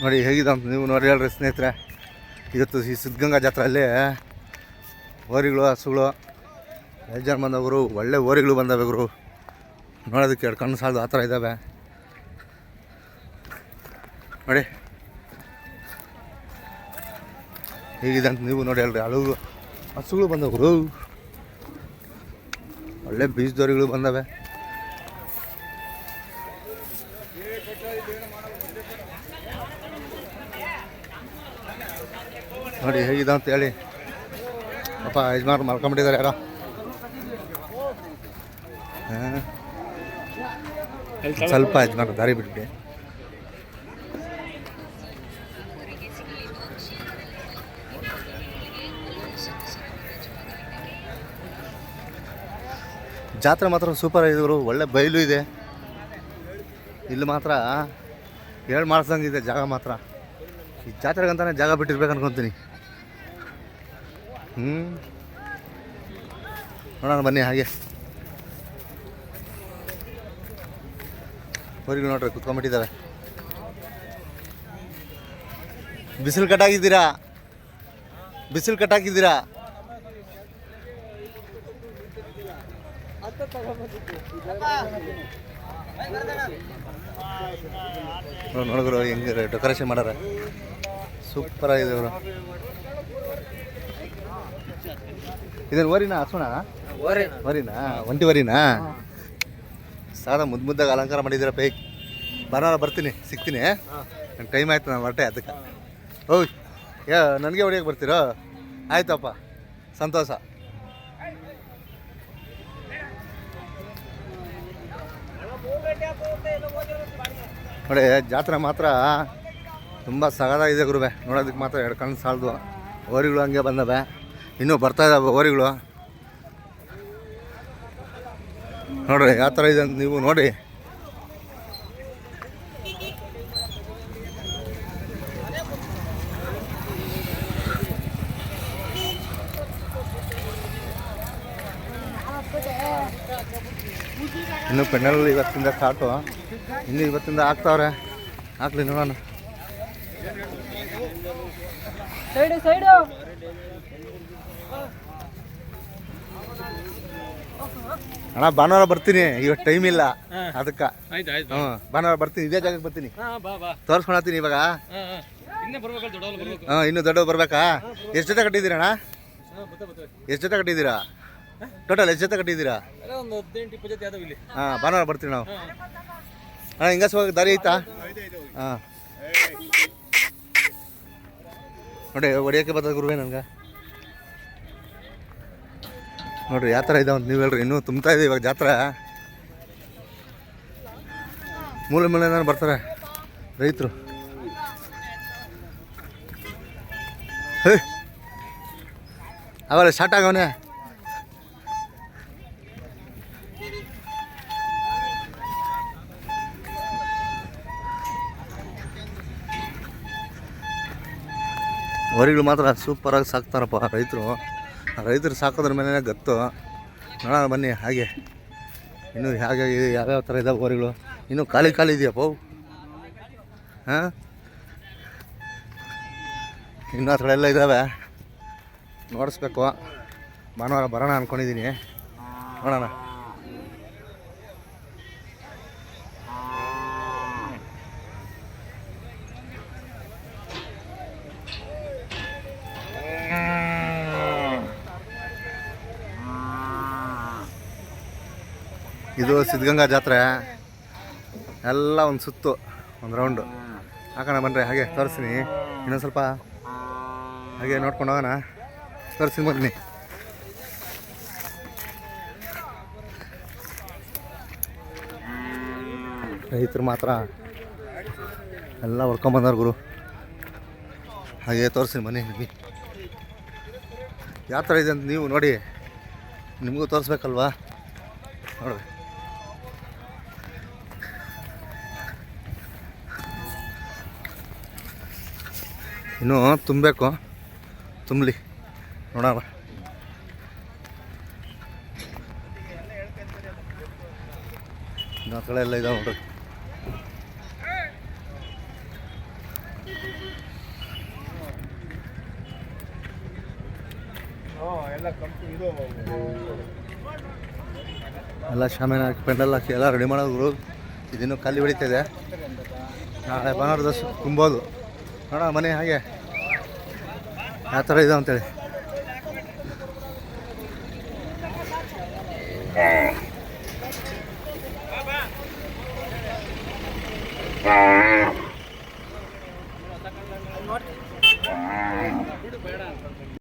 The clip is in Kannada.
ನೋಡಿ ಹೇಗಿದೆ ಅಂತ ನೀವು ನೋಡಿ ಹೇಳ್ರಿ ಸ್ನೇಹಿತರೆ. ಇವತ್ತು ಈ ಸಿದ್ಧಗಂಗಾ ಜಾತ್ರೆಯಲ್ಲಿ ಹೋರಿಗಳು, ಹಸುಗಳು ಜನ ಬಂದವರು, ಒಳ್ಳೆ ಓರಿಗಳು ಬಂದವರು ನೋಡೋದಕ್ಕೆ ಎರಡು ಕಣ್ಣು ಸಾಲದು ಆ ಥರ ಇದ್ದಾವೆ. ನೋಡಿ. ಹೇಗಿದೆ ಅಂತ ನೀವು ನೋಡಿ ಹೇಳ್ರಿ. ಹಲವು ಹಸುಗಳು ಬಂದವರು ಒಳ್ಳೆ ಬೀಜದೋರಿಗಳು ಬಂದವೆ. ನೋಡಿ ಹೇಗಿದೆ ಅಂತ ಹೇಳಿ. ಅಪ್ಪ ಯಜಮಾನ್ ಮಲ್ಕೊಂಬಿಟ್ಟಿದ್ದಾರೆ, ಯಾರೋ. ಸ್ವಲ್ಪ ಯಜಮಾನ್ ದಾರಿ ಬಿಟ್ಬಿಟ್ಟು ಜಾತ್ರೆ ಮಾತ್ರ ಸೂಪರ್ ಆಗಿದ್ರು ಒಳ್ಳೆ ಬಯಲು ಇದೆ. ಇಲ್ಲಿ ಮಾತ್ರ ಹೇಳಿ ಮಾಡ್ಸಂಗಿದೆ ಜಾಗ ಮಾತ್ರ. ಈ ಜಾತ್ರೆಗಂತಾನೆ ಜಾಗ ಬಿಟ್ಟಿರ್ಬೇಕು ಅನ್ಕೊತೀನಿ ಹ್ಞೂ ನೋಡೋಣ, ಬನ್ನಿ ಹಾಗೆ. ಹೊರಗೆ ನೋಡ್ರಿ, ಕುತ್ಕೊಂಡ್ಬಿಟ್ಟಿದ್ದಾರೆ. ಬಿಸಿಲು ಕಟ್ಟಾಗಿದ್ದೀರಾ? ಬಿಸಿಲು ಕಟ್ಟಾಕಿದ್ದೀರಾ ನೋಡಿ ನೋಡಿದ್ರು ಹೆಂಗೆ ಡೆಕೋರೇಷನ್ ಮಾಡಾರ. ಸೂಪರ್ ಆಗಿದೆ ಅವರು ಇದನ್ನು ವರಿನ ಹಸುನ? ವರಿನಾ ಒಂಟಿ ವರಿನಾ ಸಾರ ಮುದ್ದು ಮುದ್ದಾಗ ಅಲಂಕಾರ ಮಾಡಿದಿರ ಪೈ? ಭಾನುವಾರ ಬರ್ತೀನಿ ಸಿಗ್ತೀನಿ. ನಂಗೆ ಟೈಮ್ ಆಯ್ತು ನಾನು ಹೊರಟೆ ಅದಕ್ಕೆ. ಓಯ್ ಯಾ ನನಗೆ ಹೊಡಿಯೋಕೆ ಬರ್ತೀರೋ? ಆಯ್ತಪ್ಪ ಸಂತೋಷ. ನೋಡಿ ಜಾತ್ರೆ ಮಾತ್ರ ತುಂಬ ಸಗದಾಗಿದೆ ಗುರುವೆ. ನೋಡೋದಕ್ಕೆ ಮಾತ್ರ ಎರಡು ಕಣ್ಣು ಸಾಲದು. ಓರಿಗಳು ಹಂಗೆ ಬಂದವೆ. ಇನ್ನೂ ಬರ್ತಾ ಇದ್ದಾವೆ ಹೋರಿಗಳು. ನೋಡ್ರಿ, ಯಾವ ಥರ ಇದೆ ಅಂತ ನೀವು ನೋಡಿ. ಇನ್ನು ಪೆಂಡಲ್ ಇವತ್ತಿಂದ ಸ್ಟಾರ್ಟು ಇನ್ನು ಇವತ್ತಿಂದ ಹಾಕ್ತಾವ್ರೆ. ಹಾಕ್ಲಿ ನೋಡೋಣ. Side side. ಅಣ್ಣ ಭಾನುವಾರ ಬರ್ತೀನಿ. ಇವತ್ತು ಟೈಮ್ ಇಲ್ಲ. ಅದಕ್ಕ. ಹ್ಞೂ ಭಾನುವಾರ ಬರ್ತೀನಿ. ಇದೇ ಜಾಗಕ್ಕೆ ಬರ್ತೀನಿ. ಹಾ ಬಾ ಬಾ. ತೋರಿಸ್ಕೊಳತ್ತೀನಿ ಇವಾಗ. ಹಾ ಇನ್ನೇ ದೊಡ್ಡವ್ರು ಬರ್ಬೇಕು. ಹಾಂ ಇನ್ನೂ ದೊಡ್ಡವು ಬರ್ಬೇಕಾ? ಎಷ್ಟು ಜೊತೆ ಕಟ್ಟಿದ್ದೀರಣ್ಣ ಅಣ್ಣ? ಎಷ್ಟು ಜೊತೆ ಕಟ್ಟಿದ್ದೀರಾ? ಟೋಟಲ್ ಎಷ್ಟು ಜೊತೆ ಕಟ್ಟಿದ್ದೀರಾ? ಹಾಂ ಭಾನುವಾರ ಬರ್ತೀವಿ ನಾವು. ಅಣ್ಣ ಹಿಂಗಸ್ ಹೋಗಿ ದಾರಿ ಐತಾ? ಹಾಂ. ನೋಡಿ ಹೊಡಿಯೋಕೆ ಬರ್ತದೆ ಗುರುವೇ ನನಗೆ. ನೋಡ್ರಿ, ಯಾವ ಥರ ಇದಾವಂತ ನೀವು ಹೇಳ್ರಿ, ಇನ್ನೂ ತುಂಬ್ತಾ ಇದೆ ಇವಾಗ ಜಾತ್ರೆ. ಮೂಲೆ ಮೂಲೆಯಿಂದ ಬರ್ತಾರೆ? ರೈತರು. ಅವೆಲ್ಲ ಸ್ಟಾರ್ಟ್ ಆಗವನೆ? ಹೊರಿಗಳು ಮಾತ್ರ ಸೂಪರಾಗಿ ಸಾಕ್ತಾರಪ್ಪ ರೈತರು. ರೈತರು ಸಾಕೋದ್ರ ಮೇಲೆ ಗತ್ತು. ನೋಡೋಣ ಬನ್ನಿ ಹಾಗೆ. ಇನ್ನು ಹೇಗೆ ಯಾವ್ಯಾವ ಥರ ಇದ್ದಾವೆ ಹೊರಿಗಳು? ಇನ್ನೂ ಖಾಲಿ ಖಾಲಿ ಇದೆಯಪ್ಪ ಹಾಂ? ಇನ್ನೂ ಆ ಥರ ಎಲ್ಲ ಇದ್ದಾವೆ ನೋಡಿಸ್ಬೇಕು. ಭಾನುವಾರ ಬರೋಣ ಅಂದ್ಕೊಂಡಿದ್ದೀನಿ ನೋಡೋಣ. ಇದು ಸಿದ್ಧಗಂಗಾ ಜಾತ್ರೆ. ಎಲ್ಲ ಒಂದು ಸುತ್ತು, ಒಂದು ರೌಂಡು ಹಾಕೋಣ ಬನ್ರಿ ಹಾಗೆ ತೋರಿಸ್ತೀನಿ. ಇನ್ನೊಂದು ಸ್ವಲ್ಪ ಹಾಗೆ ನೋಡ್ಕೊಂಡು ಹೋಗೋಣ. ತೋರಿಸ್ತೀನಿ ಬನ್ನಿ. ರೈತರು ಮಾತ್ರ ಎಲ್ಲ ಹೊಡ್ಕೊಂಬಂದವ್ರು ಗುರು. ಹಾಗೆ ತೋರಿಸ್ತೀನಿ ಬನ್ನಿ ನಿಮಗೆ. ಯಾವ ಥರ ಇದೆ ಅಂತ ನೀವು ನೋಡಿ. ನಿಮಗೂ ತೋರಿಸ್ಬೇಕಲ್ವಾ? ನೋಡಿ ಇನ್ನೂ ತುಂಬಬೇಕು. ತುಂಬಲಿ. ನೋಡೋಣ. ಕಡೆ ಎಲ್ಲ ಇದಾವೆ ನೋಡ್ರಿ. ಎಲ್ಲ ಶಾಮಿನ ಹಾಕಿ ಪೆಂಡಲ್ ಹಾಕಿ ಎಲ್ಲ ರೆಡಿ ಮಾಡೋದು ಇದನ್ನು ಖಾಲಿ ಬೆಳೀತಿದೆ ನಾಳೆ ಭಾನುವಾರ ತುಂಬೋದು. ನೋಡೋಣ ಮನೆ ಹಾಗೆ. ಯಾವ ಥರ ಇದೆ ಅಂತೇಳಿ. ಬೇಡ